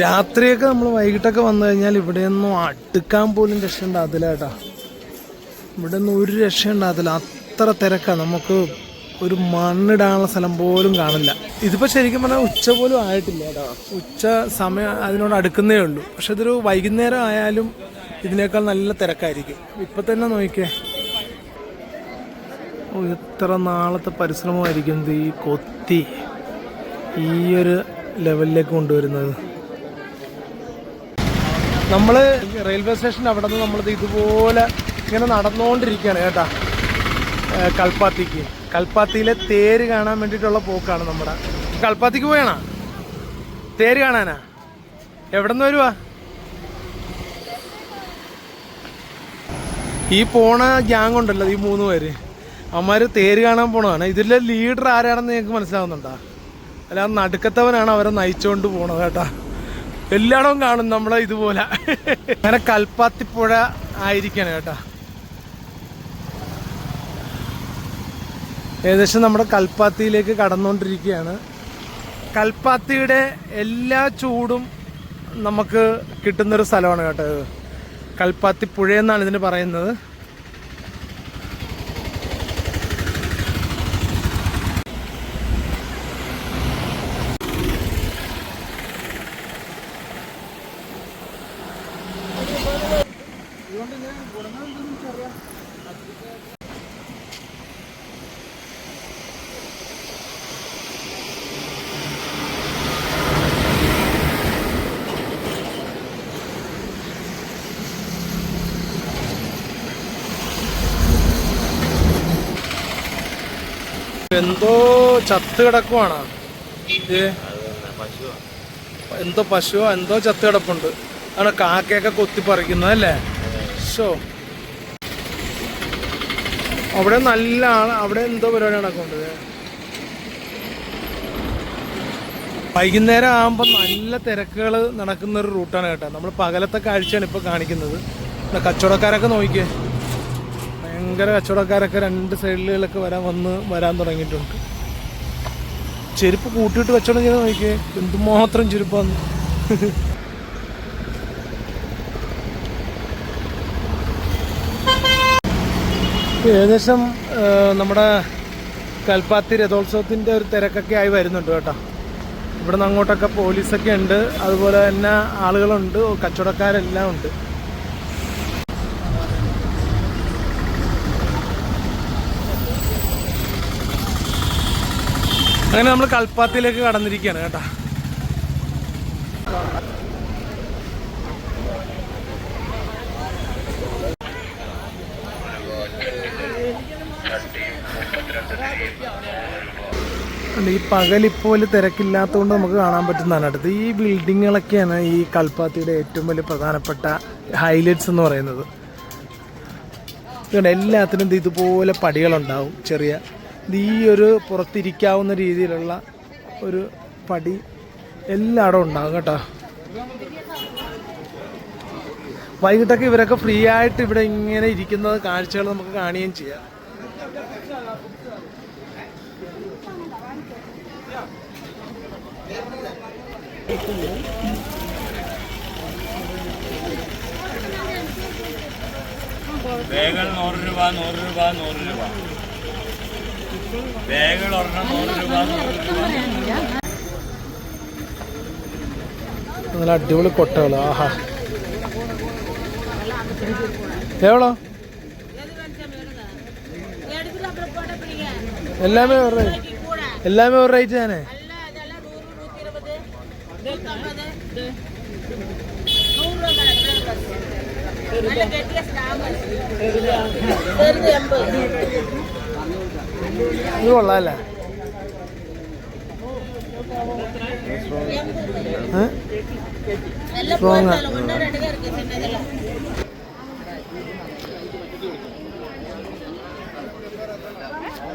രാത്രിയൊക്കെ നമ്മൾ വൈകിട്ടൊക്കെ വന്നു കഴിഞ്ഞാൽ ഇവിടെയൊന്നും അടുക്കാൻ പോലും രക്ഷ ഉണ്ടാകത്തില്ല കേട്ടാ ഇവിടെ ഒന്നും ഒരു രക്ഷ ഉണ്ടാകത്തില്ല അത്ര തിരക്കാണ് നമുക്ക് ഒരു മണ്ണിടാനുള്ള സ്ഥലം പോലും കാണില്ല. ഇതിപ്പോ ശരിക്കും പറഞ്ഞാൽ ഉച്ച പോലും ആയിട്ടില്ല കേട്ടോ. ഉച്ച സമയം അതിനോട് അടുക്കുന്നേ ഉള്ളൂ. പക്ഷെ ഇതൊരു വൈകുന്നേരം ആയാലും ഇതിനേക്കാൾ നല്ല തിരക്കായിരിക്കും. ഇപ്പൊ തന്നെ നോക്കിക്കേ ഓ എത്ര നാളത്തെ പരിശ്രമമായിരിക്കും ഈ കൊത്തി ഈ ഒരു ലെവലിലേക്ക് കൊണ്ടുവരുന്നത്. നമ്മൾ റെയിൽവേ സ്റ്റേഷൻ അവിടെ നിന്ന് നമ്മളിത് ഇതുപോലെ ഇങ്ങനെ നടന്നുകൊണ്ടിരിക്കുകയാണ് കേട്ടാ. കൽപ്പാത്തിക്ക്. കൽപ്പാത്തിയിലെ തേര് കാണാൻ വേണ്ടിയിട്ടുള്ള പോക്കാണ് നമ്മുടെ. കൽപ്പാത്തിക്ക് പോയാണോ? തേര് കാണാനാ? എവിടെ നിന്ന് വരുവാ? ഈ പോണ ഗ്യാങ് ഉണ്ടല്ലോ ഈ മൂന്ന് പേര്. അവന്മാര് തേര് കാണാൻ പോണതാണ്. ഇതിലെ ലീഡർ ആരാണെന്ന് നിങ്ങൾക്ക് മനസ്സിലാവുന്നുണ്ടോ? അല്ല നടുക്കത്തവനാണ് അവരെ നയിച്ചുകൊണ്ട് പോണത് കേട്ടാ. എല്ലായിടവും കാണും നമ്മളെ ഇതുപോലെ. അങ്ങനെ കൽപ്പാത്തിപ്പുഴ ആയിരിക്കണം കേട്ടാ. ഏകദേശം നമ്മുടെ കൽപ്പാത്തിയിലേക്ക് കടന്നുകൊണ്ടിരിക്കുകയാണ്. കൽപ്പാത്തിയുടെ എല്ലാ ചൂടും നമുക്ക് കിട്ടുന്നൊരു സ്ഥലമാണ് കേട്ടോ. കൽപ്പാത്തി പുഴ എന്നാണ് ഇതിന് പറയുന്നത്. എന്തോ ചത്ത് കിടക്കുവാണ്. എന്തോ പശുവോ എന്തോ ചത്ത് കിടപ്പുണ്ട്. ആണ് കാക്കയൊക്കെ കൊത്തി പറിക്കുന്നത് അല്ലേ അവിടെ നല്ല അവിടെ എന്തോ പരിപാടി നടക്കുന്നുണ്ട്. വൈകുന്നേരം ആകുമ്പോൾ നല്ല തിരക്കുകൾ നടക്കുന്ന ഒരു റൂട്ടാണ് കേട്ടോ. നമ്മൾ പകലത്തെ കാഴ്ചയാണ് ഇപ്പോൾ കാണിക്കുന്നത്. കച്ചവടക്കാരൊക്കെ നോക്കിയേ. ഭയങ്കര കച്ചവടക്കാരൊക്കെ രണ്ട് സൈഡിലൊക്കെ വരാൻ വന്ന് വരാൻ തുടങ്ങിയിട്ടുണ്ട്. ചെരുപ്പ് കൂട്ടിയിട്ട് കച്ചവടം ചെയ്ത് നോക്കിയേ. എന്തുമാത്രം ചെരുപ്പാന്ന്. ഏകദേശം നമ്മുടെ കൽപ്പാത്തി രഥോത്സവത്തിന്റെ ഒരു തിരക്കൊക്കെ ആയി വരുന്നുണ്ട് കേട്ടോ. ഇവിടുന്ന് അങ്ങോട്ടൊക്കെ പോലീസൊക്കെ ഉണ്ട്. അതുപോലെ തന്നെ ആളുകളുണ്ട്. കച്ചവടക്കാരെല്ലാം ഉണ്ട്. അങ്ങനെ നമ്മൾ കൽപ്പാത്തിയിലേക്ക് കടന്നിരിക്കുകയാണ് കേട്ടാ. ഈ പകലിപ്പോൾ തിരക്കില്ലാത്തതുകൊണ്ട് നമുക്ക് കാണാൻ പറ്റുന്നതാണ് അടുത്ത് ഈ ബിൽഡിങ്ങുകളൊക്കെയാണ് ഈ കൽപ്പാത്തിയുടെ ഏറ്റവും വലിയ പ്രധാനപ്പെട്ട ഹൈലൈറ്റ്സ് എന്ന് പറയുന്നത്. ഇതുകൊണ്ട് എല്ലാത്തിനും ഇത് ഇതുപോലെ പടികളുണ്ടാവും ചെറിയ ഈ ഒരു പുറത്തിരിക്കാവുന്ന രീതിയിലുള്ള ഒരു പടി എല്ലായിടവും ഉണ്ടാകും കേട്ടോ. വൈകിട്ടൊക്കെ ഇവരൊക്കെ ഫ്രീ ആയിട്ട് ഇവിടെ ഇങ്ങനെ ഇരിക്കുന്നത് കാഴ്ചകൾ നമുക്ക് കാണുകയും ചെയ്യാം. കേക്കുണ്ട് നൂറ് രൂപ നൂറ് രൂപ നൂറ് രൂപ. വേഗം ഒരെണ്ണം നൂറ് രൂപ നല്ല അടിപൊളി കൊട്ടകൾ ആഹാ. എവളോ എല്ലാമേ ഒരു റേറ്റ് എല്ലാമേ ഒരു റേറ്റ് തന്നെ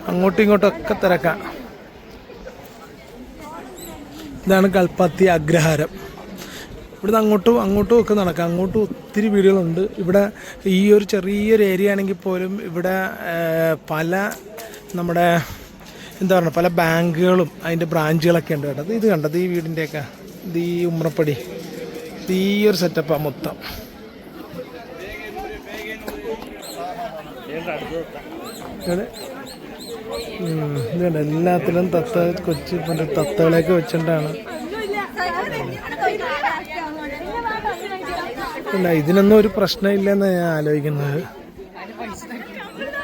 അങ്ങോട്ടും ഇങ്ങോട്ടും ഒക്കെ തിരക്കാം. ഇതാണ് കൽപ്പാത്തി അഗ്രഹാരം. ഇവിടുന്ന് അങ്ങോട്ടും അങ്ങോട്ടും ഒക്കെ നടക്കാം. അങ്ങോട്ടും ഒത്തിരി വീടുകളുണ്ട്. ഇവിടെ ഈ ഒരു ചെറിയൊരു ഏരിയ ആണെങ്കിൽ പോലും ഇവിടെ പല നമ്മുടെ എന്താ പറയുക പല ബാങ്കുകളും അതിന്റെ ബ്രാഞ്ചുകളൊക്കെ ഉണ്ട് കേട്ടോ. ഇത് കണ്ടത് ഈ വീടിന്റെയൊക്കെ ഇത് ഈ ഉമ്രപ്പടി ഈ ഒരു സെറ്റപ്പാണ് മൊത്തം. ഇവിടെ ഇതുണ്ട്. എല്ലാത്തിലും തത്ത കൊച്ചു മറ്റേ തത്തകളെയൊക്കെ വെച്ചിട്ടാണ്. ഇല്ല ഇതിനൊന്നും ഒരു പ്രശ്നമില്ലെന്ന് ഞാൻ ആലോചിക്കുന്നത്.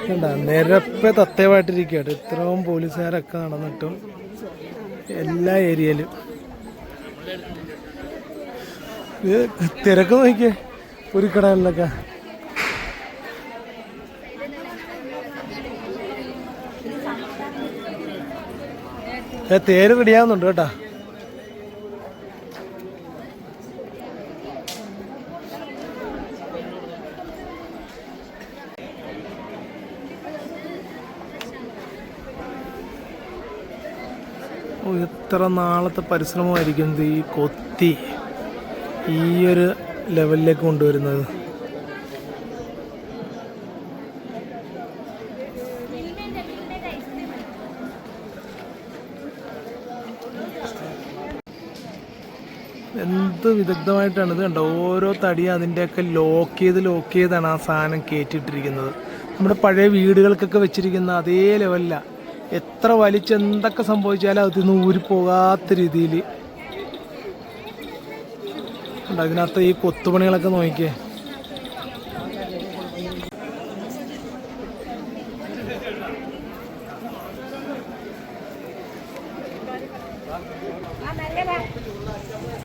കണ്ട നിരപ്പെ തത്തയുമായിട്ടിരിക്കുകയാണ്. ഇത്രയും പോലീസുകാരൊക്കെ നടന്നിട്ടും എല്ലാ ഏരിയയിലും. തിരക്ക് നോക്കിയേ ഒരു കടകളിലൊക്കെ തേര് റെഡിയാവുന്നുണ്ട് കേട്ടാ. എത്ര നാളത്തെ പരിശ്രമമായിരിക്കും ഈ കൊത്തി ഈ ഒരു ലെവലിലേക്ക് കൊണ്ടുവരുന്നത്. വിദഗ്ധമായിട്ടാണ് ഇത് കണ്ടോ ഓരോ തടി അതിന്റെയൊക്കെ ലോക്ക് ചെയ്ത് ലോക്ക് ചെയ്താണ് ആ സാധനം കയറ്റിയിട്ടിരിക്കുന്നത് നമ്മുടെ പഴയ വീടുകൾക്കൊക്കെ വെച്ചിരിക്കുന്ന അതേ ലെവലിലാണ് എത്ര വലിച്ച് എന്തൊക്കെ സംഭവിച്ചാലും അതിൽ നിന്ന് ഊരിപ്പോകാത്ത രീതിയിൽ അതിനകത്ത് ഈ കൊത്തുപണികളൊക്കെ നോക്കിയേ.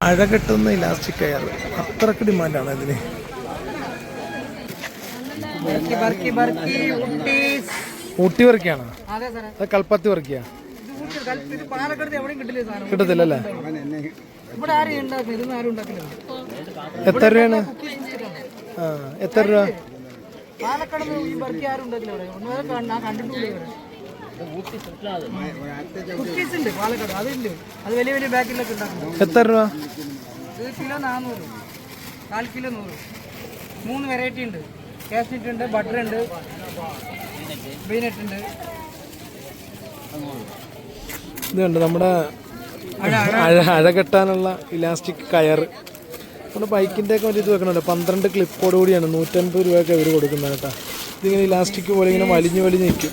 അഴ കെട്ടുന്ന ഇലാസ്റ്റിക് കയർ. അത്രയ്ക്ക് ഡിമാൻഡാണ് ഇതിന് ഊട്ടി. വർക്കിയാണ്? അതെ കൽപ്പത്തി വർക്കിയാ? കിട്ടത്തില്ലല്ലേ? എത്ര രൂപയാണ്? ആ എത്ര രൂപ? പാലക്കാട് ഈ ബർക്കി ആരും ഉണ്ടാക്കില്ല ഇവിടെ. ഒന്നും അത് കണ്ട്- ഞാൻ കണ്ടിട്ടില്ല കുക്കീസ് പാലക്കാട്. അതുണ്ട് അത് വലിയ വലിയ ബാക്കിലൊക്കെ ഉണ്ടാക്കും എത്ര രൂപ? കിലോ നാനൂറ് കാൽ കിലോ നൂറ്. മൂന്ന് വെറൈറ്റി ഉണ്ട്. കാഷ്നട്ട് ഉണ്ട് ബട്ടർ ഉണ്ട് പീനട്ട് ഉണ്ട്. ഇത് നമ്മുടെ അഴ കെട്ടാനുള്ള ഇലാസ്റ്റിക് കയർ. നമ്മുടെ ബൈക്കിന്റെ ഒക്കെ ഇത് വെക്കണമല്ലോ പന്ത്രണ്ട് ക്ലിപ്പോട് കൂടിയാണ് നൂറ്റൻപത് രൂപയൊക്കെ ഇവർ കൊടുക്കുന്നത് കേട്ടോ. ഇതിങ്ങനെ ഇലാസ്റ്റിക് പോലെ ഇങ്ങനെ വലിഞ്ഞു വലിഞ്ഞ് നിൽക്കും.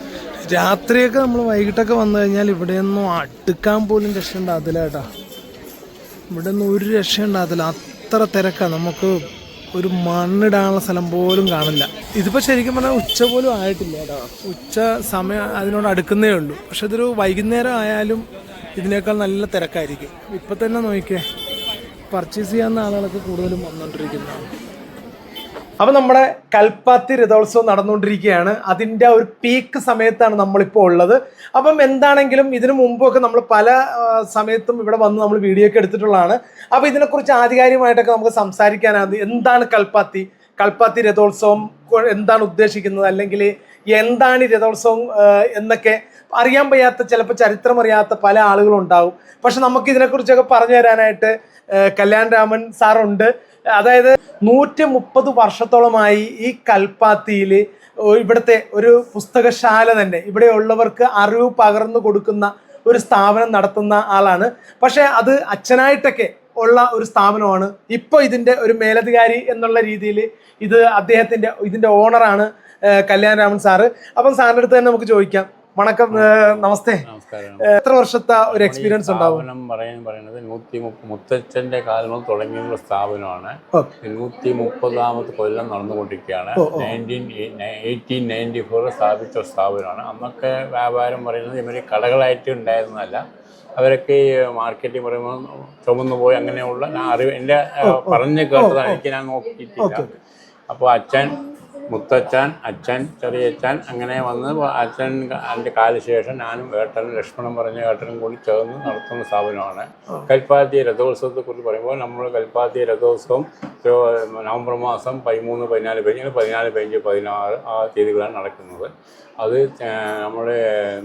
രാത്രിയൊക്കെ നമ്മൾ വൈകിട്ടൊക്കെ വന്നു കഴിഞ്ഞാൽ ഇവിടെ ഒന്നും അടുക്കാൻ പോലും രക്ഷയുണ്ടാകത്തില്ല കേട്ടോ ഇവിടെ ഒന്നും ഒരു രക്ഷയുണ്ടാകത്തില്ല. അത്ര തിരക്കാണ് നമുക്ക് ഒരു മണ്ണിടാനുള്ള സ്ഥലം പോലും കാണില്ല. ഇതിപ്പോൾ ശരിക്കും പറഞ്ഞാൽ ഉച്ച പോലും ആയിട്ടില്ല കേട്ടോ. ഉച്ച സമയം അതിനോട് അടുക്കുന്നേ ഉള്ളൂ. പക്ഷെ ഇതൊരു വൈകുന്നേരം ആയാലും ഇതിനേക്കാൾ നല്ല തിരക്കായിരിക്കും. ഇപ്പം തന്നെ നോക്കിയേ. പർച്ചേസ് ചെയ്യാവുന്ന ആളുകളൊക്കെ കൂടുതലും വന്നുകൊണ്ടിരിക്കുന്നതാണ് അപ്പൊ നമ്മുടെ കൽപ്പാത്തി രഥോത്സവം നടന്നുകൊണ്ടിരിക്കുകയാണ്. അതിന്റെ ഒരു പീക്ക് സമയത്താണ് നമ്മളിപ്പോൾ ഉള്ളത്. അപ്പം എന്താണെങ്കിലും ഇതിനു മുമ്പൊക്കെ നമ്മൾ പല സമയത്തും ഇവിടെ വന്ന് നമ്മൾ വീഡിയോ ഒക്കെ എടുത്തിട്ടുള്ളതാണ്. അപ്പൊ ഇതിനെക്കുറിച്ച് ആധികാരികമായിട്ടൊക്കെ നമുക്ക് സംസാരിക്കാനാണ്. എന്താണ് കൽപ്പാത്തി? കൽപ്പാത്തി രഥോത്സവം എന്താണ് ഉദ്ദേശിക്കുന്നത്? അല്ലെങ്കിൽ എന്താണ് ഈ രഥോത്സവം എന്നൊക്കെ അറിയാൻ വയ്യാത്ത ചിലപ്പോൾ ചരിത്രം അറിയാത്ത പല ആളുകളും ഉണ്ടാവും പക്ഷെ നമുക്ക് ഇതിനെക്കുറിച്ചൊക്കെ പറഞ്ഞു തരാനായിട്ട് കല്യാൺ രാമൻ സാറുണ്ട്. അതായത് നൂറ്റി മുപ്പത് വർഷത്തോളമായി ഈ കൽപ്പാത്തിയിൽ ഇവിടുത്തെ ഒരു പുസ്തകശാല തന്നെ. ഇവിടെ ഉള്ളവർക്ക് അറിവ് പകർന്നു കൊടുക്കുന്ന ഒരു സ്ഥാപനം നടത്തുന്ന ആളാണ്. പക്ഷേ അത് അച്ഛനായിട്ടൊക്കെ ഉള്ള ഒരു സ്ഥാപനമാണ്. ഇപ്പോൾ ഇതിന്റെ ഒരു മേലധികാരി എന്നുള്ള രീതിയിൽ ഇത് അദ്ദേഹത്തിന്റെ ഇതിന്റെ ഓണറാണ് കല്യാൺ രാമൻ സാറ്. അപ്പം സാറിന്റെ അടുത്ത് തന്നെ നമുക്ക് ചോദിക്കാം. വണക്കം നമസ്തേ. എത്ര വർഷത്തെ ഒരു എക്സ്പീരിയൻസ് ഉണ്ടാവും? പറയാൻ പറയുന്നത് നൂറ്റി മുത്തച്ഛന്റെ കാലം തുടങ്ങിയുള്ള സ്ഥാപനമാണ്. നൂറ്റി മുപ്പതാമത് കൊല്ലം നടന്നുകൊണ്ടിരിക്കുകയാണ്. നയന്റീൻ എയ്റ്റീൻ നയന്റി ഫോർ സ്ഥാപിച്ച സ്ഥാപനമാണ്. അന്നൊക്കെ വ്യാപാരം പറയുന്നത് ഇവർ കടകളായിട്ട് ഉണ്ടായിരുന്നതല്ല. അവരൊക്കെ ഈ മാർക്കറ്റിൽ പറയുമ്പോൾ ചുമന്നു പോയി അങ്ങനെയുള്ള ഞാൻ അറിവ് എന്റെ പറഞ്ഞ് കേട്ടതാണ്. എനിക്ക് ഞാൻ നോക്കിയിട്ടില്ല. അപ്പോൾ അച്ഛൻ മുത്തച്ഛൻ അച്ഛൻ ചെറിയച്ഛൻ അങ്ങനെ വന്ന് അച്ഛൻ അതിന്റെ കാലശേഷം ഞാനും ഏട്ടനും ലക്ഷ്മണൻ പറഞ്ഞ ഏട്ടനും കൂടി ചേർന്ന് നടത്തുന്ന സ്ഥാപനമാണ്. കൽപ്പാത്തി രഥോത്സവത്തെ കുറിച്ച് പറയുമ്പോൾ നമ്മൾ കൽപ്പാത്തി രഥോത്സവം നവംബർ മാസം പതിമൂന്ന് പതിനാല് പതിനഞ്ച് പതിനാല് പതിനഞ്ച് പതിനാറ് ആ തീയതികളാണ് നടക്കുന്നത്. അത് നമ്മുടെ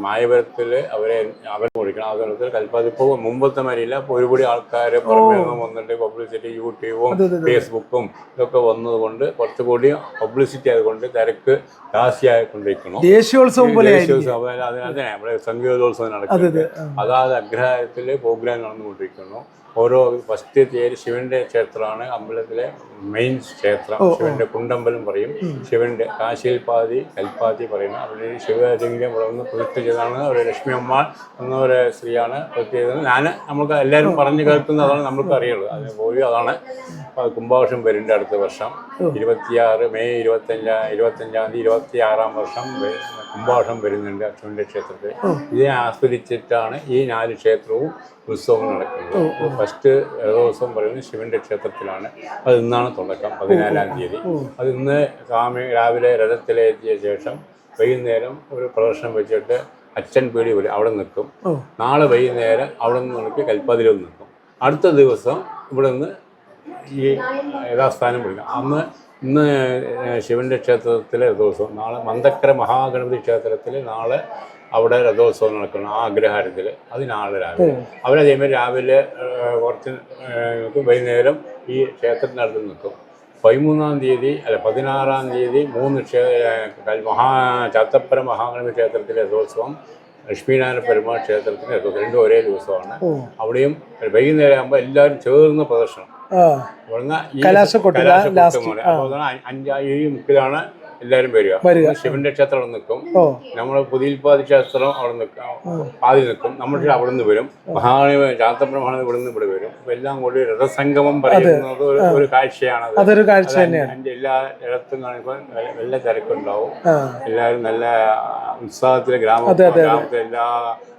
മായപുരത്തിൽ അവരെ അവരെ കുറിക്കണം അതുപോലെ കൽപ്പാത്തി ഇപ്പോൾ മുമ്പത്തെ മാതിരിയില്ല ഇപ്പോൾ ഒരുപാട് ആൾക്കാർ പുറമേ നിന്ന് വന്നിട്ട് പബ്ലിസിറ്റി യൂട്യൂബും ഫേസ്ബുക്കും ഇതൊക്കെ വന്നതുകൊണ്ട് കുറച്ചുകൂടി പബ്ലിസിറ്റി ആയതുകൊണ്ട് തിരക്ക് ജാസ്തിയായിക്കൊണ്ടിരിക്കണം ദേശീയോത്സവം പോലെ. ദേശീയോത്സവം അതെ നമ്മുടെ സംഗീതോത്സവം നടക്കുന്നത് അതാത് അഗ്രഹാരത്തിൽ പ്രോഗ്രാം നടന്നുകൊണ്ടിരിക്കുന്നു. ഓരോ ഫസ്റ്റ് തേര് ശിവന്റെ ക്ഷേത്രമാണ്. അമ്പലത്തിലെ മെയിൻ ക്ഷേത്രം. ശിവന്റെ കുണ്ടമ്പലം പറയും. ശിവന്റെ കാശിയിൽ പാതി കൽപ്പാത്തി പറയുന്നത് അവിടെ ശിവലിംഗം വളർന്ന് പ്രതിഷ്ഠ ചെയ്താണ് ഒരു ലക്ഷ്മി അമ്മ എന്ന ഒരു സ്ത്രീയാണ് പ്രതിഷ്ഠ ഞാൻ നമുക്ക് എല്ലാവരും പറഞ്ഞു കേൾക്കുന്നത് അതാണ് നമുക്ക് അറിയുള്ളൂ. അത് പോയി അതാണ്. കുംഭവർഷം കുംഭാവർഷം വരുന്നുണ്ട് അടുത്ത വർഷം. ഇരുപത്തിയാറ് മെയ് ഇരുപത്തഞ്ചാം ഇരുപത്തഞ്ചാം തീയതി ഇരുപത്തി ആറാം വർഷം കുംഭാവർഷം വരുന്നുണ്ട് അച്ഛന്റെ ക്ഷേത്രത്തിൽ. ഇതിനെ ആസ്വദിച്ചിട്ടാണ് ഈ നാല് ക്ഷേത്രവും ഉത്സവം നടക്കുന്നത്. ഫസ്റ്റ് ദിവസം പറയുന്നത് ശിവന്റെ ക്ഷേത്രത്തിലാണ്. അത് ഇന്നാണ് തുടക്കം പതിനാലാം തീയതി. അത് ഇന്ന് സ്വാമി രാവിലെ രഥത്തിലെത്തിയ ശേഷം വൈകുന്നേരം ഒരു പ്രദർശനം വെച്ചിട്ട് അച്ഛൻ പേടി വരും അവിടെ നിൽക്കും. നാളെ വൈകുന്നേരം അവിടെ നിന്ന് നിൽക്കി കൽപ്പാതിയിൽ നിൽക്കും. അടുത്ത ദിവസം ഇവിടെ നിന്ന് ഈ യഥാസ്ഥാനം വിളിക്കും. അന്ന് ഇന്ന് ശിവന്റെ ക്ഷേത്രത്തിലെ രഥോത്സവം നാളെ മന്ദക്കര മഹാഗണപതി ക്ഷേത്രത്തിൽ നാളെ അവിടെ രഥോത്സവം നടക്കണം ആ അഗ്രഹാരത്തിൽ അത് നാളെ രാവിലെ. അവരതേമാതിരി രാവിലെ കുറച്ച് വൈകുന്നേരം ഈ ക്ഷേത്രത്തിനടുത്ത് നിൽക്കും. പതിമൂന്നാം തീയതി അല്ല പതിനാറാം തീയതി മൂന്ന് ക്ഷേ മഹാ ചാത്തപ്പര മഹാഗണപതി ക്ഷേത്രത്തിലെ രഥോത്സവം ലക്ഷ്മീനാരായണ പെരുമാൾ ക്ഷേത്രത്തിലെ രഥോത്സവം രണ്ടും ഒരേ ദിവസമാണ്. അവിടെയും വൈകുന്നേരം ആകുമ്പോൾ എല്ലാവരും ചേർന്ന് പ്രദർശനം. കലാശക്കൊട്ട് അഞ്ചാ ഏഴ് മുക്കിലാണ് എല്ലാവരും വരിക. ശിവന്റെ ക്ഷേത്രം അവിടെ നിൽക്കും. നമ്മൾ പുതിയൽപ്പാതി ക്ഷേത്രം അവിടെ നിൽക്കും. പാതി നിൽക്കും. നമ്മുടെ അവിടെ നിന്ന് വരും. മഹാണി ചാത്തപ്പുരം മഹാദേവ ഇവിടെ നിന്ന് ഇവിടെ വരും. എല്ലാം കൂടി രഥസംഗമം പറയുന്നത് ഒരു കാഴ്ചയാണ് അതൊരു കാഴ്ച തന്നെയാണ്. എല്ലാ ഇടത്തും കാണുമ്പോൾ നല്ല തിരക്കുണ്ടാവും. എല്ലാവരും നല്ല ഉത്സാഹത്തിലെ ഗ്രാമ ഗ്രാമത്തിലെ എല്ലാ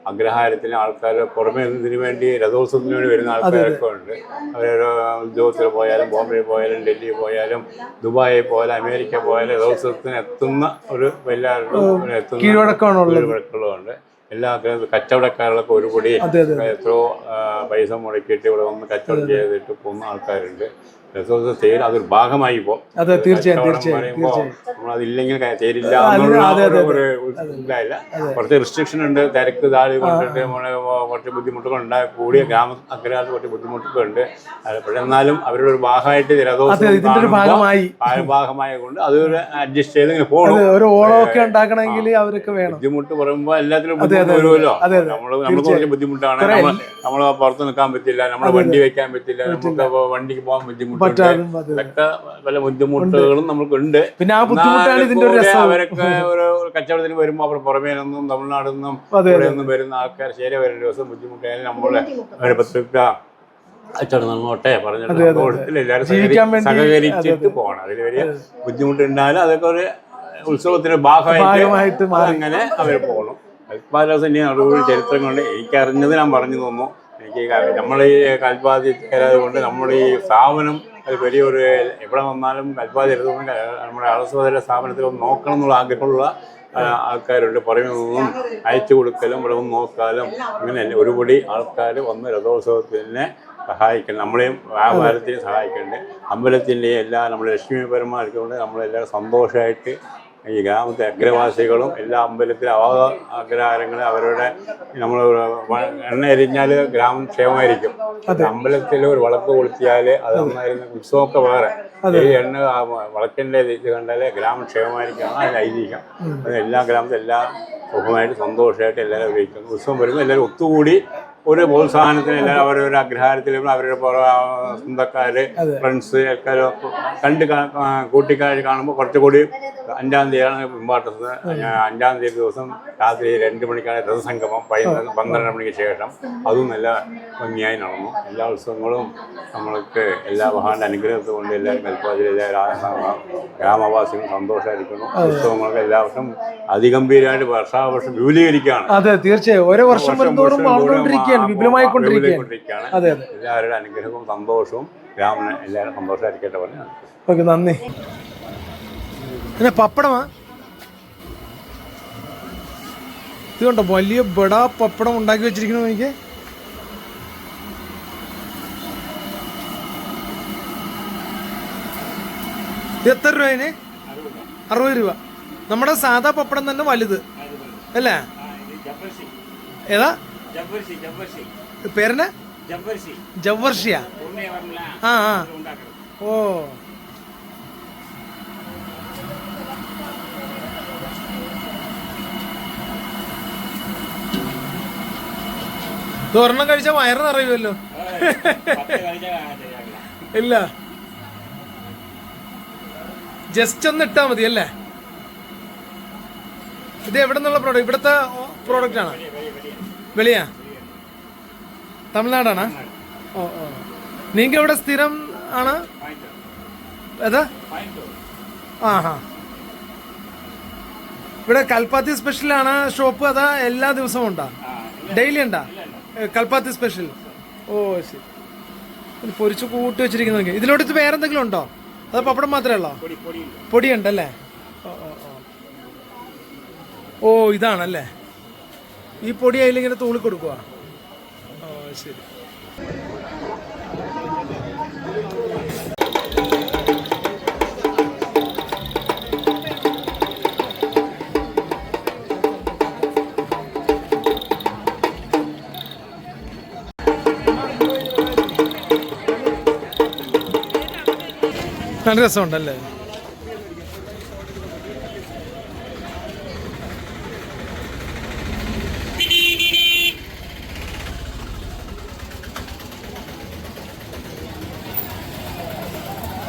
അഗ്രഹാരത്തിന് ആൾക്കാർ പുറമെ നിന്നതിന് വേണ്ടി രഥോത്സവത്തിന് വേണ്ടി വരുന്ന ആൾക്കാരൊക്കെ ഉണ്ട്. അവരൊരു ഉദ്യോഗത്തിൽ പോയാലും ബോംബെ പോയാലും ഡൽഹി പോയാലും ദുബായിൽ പോയാലും അമേരിക്ക പോയാലും രഥോത്സവത്തിന് എത്തുന്ന ഒരു വലിയ. കീഴ്വഴക്കമുണ്ട് എല്ലാ കച്ചവടക്കാരിലൊക്കെ ഒരു കൂടി എത്രയോ പൈസ മുടക്കിയിട്ട് ഇവിടെ വന്ന് കച്ചവടം ചെയ്തിട്ട് പോകുന്ന ആൾക്കാരുണ്ട്. രഥോത്സവ തേര് അതൊരു ഭാഗമായി ഇപ്പോൾ അതെ തീർച്ചയായും തീർച്ചയായും നമ്മളതില്ലെങ്കിൽ തരില്ല ഇതായില്ല. കുറച്ച് റിസ്ട്രിക്ഷൻ ഉണ്ട്. തിരക്ക് താഴെ കൊണ്ടിട്ട് നമ്മളെ കുറച്ച് ബുദ്ധിമുട്ടുകൾ ഉണ്ടായി കൂടിയ ഗ്രാമ അഗ്രഹത്തിൽ കുറച്ച് ബുദ്ധിമുട്ടൊക്കെ ഉണ്ട്. പക്ഷെ എന്നാലും അവരുടെ ഒരു ഭാഗമായിട്ട് അതെ രഥോത്സവം ഭാഗമായി. ഭാഗമായ കൊണ്ട് അതൊരു അഡ്ജസ്റ്റ് ചെയ്ത് ഇങ്ങനെ പോകണം ഒരു ഓണമൊക്കെ ഉണ്ടാക്കണമെങ്കിൽ അവരൊക്കെ വേണം. ബുദ്ധിമുട്ട് പറയുമ്പോൾ എല്ലാത്തിലും ബുദ്ധിമുട്ട് വരുമല്ലോ. നമ്മൾ. നമ്മൾ നമുക്ക് കുറച്ച് ബുദ്ധിമുട്ടാണ്. നമ്മൾ പുറത്ത് നിൽക്കാൻ പറ്റില്ല. നമ്മൾ വണ്ടി വെക്കാൻ പറ്റില്ല. നമുക്ക് വണ്ടിക്ക് പോകാൻ ബുദ്ധിമുട്ടുണ്ട് ഇതൊക്കെ പല ബുദ്ധിമുട്ടുകളും നമുക്കുണ്ട് പിന്നെ ആ ബുദ്ധിമുട്ടാണ് ഇതിന്റെ ഒരു രസം. അവരൊക്കെ ഒരു കച്ചവടത്തിന് വരുമ്പോൾ അവർ പുറമേ നിന്നും തമിഴ്നാട് നിന്നും ഇവിടെ നിന്നും വരുന്ന ആൾക്കാർ ശരി വരുന്ന ദിവസം ബുദ്ധിമുട്ടായാലും നമ്മളെ അവരെ പത്ത് രൂപ കച്ചവടം നന്നോട്ടെ പറഞ്ഞിട്ട് എല്ലാവരും സഹകരിച്ചിട്ട് പോകണം. അതിൽ വലിയ ബുദ്ധിമുട്ടുണ്ടായാലും അതൊക്കെ ഒരു ഉത്സവത്തിന്റെ ഭാഗമായിട്ട്. അങ്ങനെ അവർ പോകണം. കൽപ്പാദാസിന്റെ അറിവ് ചരിത്രം കൊണ്ട് എനിക്കറിഞ്ഞത് ഞാൻ പറഞ്ഞു തോന്നുന്നു എനിക്ക് നമ്മൾ ഈ കൽപ്പാതി കൊണ്ട് നമ്മുടെ ഈ സ്ഥാപനം അത് വലിയൊരു എവിടെ വന്നാലും കൽപ്പാതി നമ്മുടെ അറസ്വതര സ്ഥാപനത്തിൽ ഒന്ന് നോക്കണം എന്നുള്ള ആഗ്രഹമുള്ള ആൾക്കാരുണ്ട്. പുറമെ നിന്നും അയച്ചു കൊടുക്കലും ഇവിടെ വന്ന് നോക്കാലും അങ്ങനെ ഒരുപടി ആൾക്കാർ വന്ന് രഥോത്സവത്തിനെ സഹായിക്കണം. നമ്മളെയും വ്യാപാരത്തിനും സഹായിക്കുന്നുണ്ട് അമ്പലത്തിന്റെ എല്ലാ നമ്മുടെ ലക്ഷ്മി പെരുമാൾക്കൊണ്ട് നമ്മളെല്ലാവരും സന്തോഷമായിട്ട് ഈ ഗ്രാമത്തെ അഗ്രവാസികളും എല്ലാ അമ്പലത്തിലെ അവ അഗ്രഹാരങ്ങളും അവരുടെ നമ്മൾ എണ്ണ എരിഞ്ഞാൽ ഗ്രാമം ക്ഷേമമായിരിക്കും. അമ്പലത്തിൽ ഒരു വിളക്ക് കൊളുത്തിയാൽ അത് നന്നായിരുന്ന ഉത്സവമൊക്കെ വേറെ. ഈ എണ്ണ വിളക്കിന്റെ ഇത് കണ്ടാൽ ഗ്രാമം ക്ഷേമമായിരിക്കും അതിന് ഐതിഹ്യം. അത് എല്ലാ ഗ്രാമത്തിലും എല്ലാ സുഖമായിട്ട് സന്തോഷമായിട്ട് എല്ലാവരും ഉപയോഗിക്കുന്നു. ഉത്സവം വരുമ്പോൾ എല്ലാവരും ഒത്തുകൂടി ഒരു പ്രോത്സാഹനത്തിന് എല്ലാവരും അവരവരുടെ അഗ്രഹാരത്തിലും അവരുടെ സ്വന്തക്കാര് ഫ്രണ്ട്സ് ഒക്കെ കണ്ട് കൂട്ടിക്കാർ കാണുമ്പോൾ കുറച്ചുകൂടി അഞ്ചാം തീയതിയാണ് പിമ്പാട്ടത്ത് അഞ്ചാം തീയതി ദിവസം രാത്രി രണ്ട് മണിക്കാണ് രഥസംഗമം. പതിനൊന്ന് പന്ത്രണ്ട് മണിക്ക് ശേഷം. അതും നല്ല ഭംഗിയായി നടന്നു. എല്ലാ ഉത്സവങ്ങളും നമ്മൾക്ക് എല്ലാ മഹാന്റെ അനുഗ്രഹത്തെ കൊണ്ട് എല്ലാവരും കൽപ്പാതിൽ ഗ്രാമവാസികൾ ഗ്രാമവാസികളും സന്തോഷമായിരിക്കുന്നു ഉത്സവങ്ങളൊക്കെ എല്ലാ വർഷം അതിഗംഭീരമായിട്ട് വർഷാവർഷം വിപുലീകരിക്കുകയാണ്. അതെ തീർച്ചയായും. ഓരോ വർഷം കൂടും, വിപുലമായിക്കൊണ്ടിരിക്കുകയാണ്. അതെ അതെ. എല്ലാവരുടെ അനുഗ്രഹവും സന്തോഷവും രാമന് എല്ലാവരും സന്തോഷമായിരിക്കട്ടെ പറഞ്ഞു ഓക്കെ നന്ദി. പിന്നെ പപ്പടമാ? ഇത് കണ്ടോ വലിയ ബടാ പപ്പടം ഉണ്ടാക്കി വെച്ചിരിക്കണോ എനിക്ക്? ഇത് എത്ര രൂപ അതിന്? അറുപത് രൂപ. നമ്മുടെ സാധാ പപ്പടം തന്നെ വലുത്. അല്ലേ? ഏതാ? പേരന ജവർഷിയ ആ ആ. ഓ. ഒരെണ്ണം കഴിച്ചാൽ വയറ് നിറയുമല്ലോ. ഇല്ല. ജസ്റ്റ് ഒന്ന് ഇട്ടാ മതി അല്ലേ? ഇത് എവിടെ നിന്നുള്ള പ്രോഡക്റ്റ് ഇവിടുത്തെ പ്രോഡക്റ്റ് ആണ്? വെളിയാ? തമിഴ്നാടാണ്? ഓ ഓ. നിങ്ങൾക്ക് ഇവിടെ സ്ഥിരം ആണ്? ഏതാ? ആ ഹാ ഇവിടെ കൽപ്പാത്തി സ്പെഷ്യൽ ആണ് ഷോപ്പ് അതാ എല്ലാ ദിവസവും ഉണ്ടാ? ഡെയിലി ഉണ്ടാ? കൽപ്പാത്തി സ്പെഷ്യൽ. ഓ ശരി. പൊരിച്ച് കൂട്ടി വെച്ചിരിക്കുന്നു ഇതിലോട്ട് ഇത് വേറെ എന്തെങ്കിലും ഉണ്ടോ? അത് പപ്പടം മാത്രമേ ഉള്ളോ? പൊടിയുണ്ടല്ലേ? ഓ ഓ ഓ. ഓ ഇതാണല്ലേ? ഈ പൊടി അതിലിങ്ങനെ തൂളി കൊടുക്കുക ശരി. നല്ല രസമുണ്ടല്ലേ?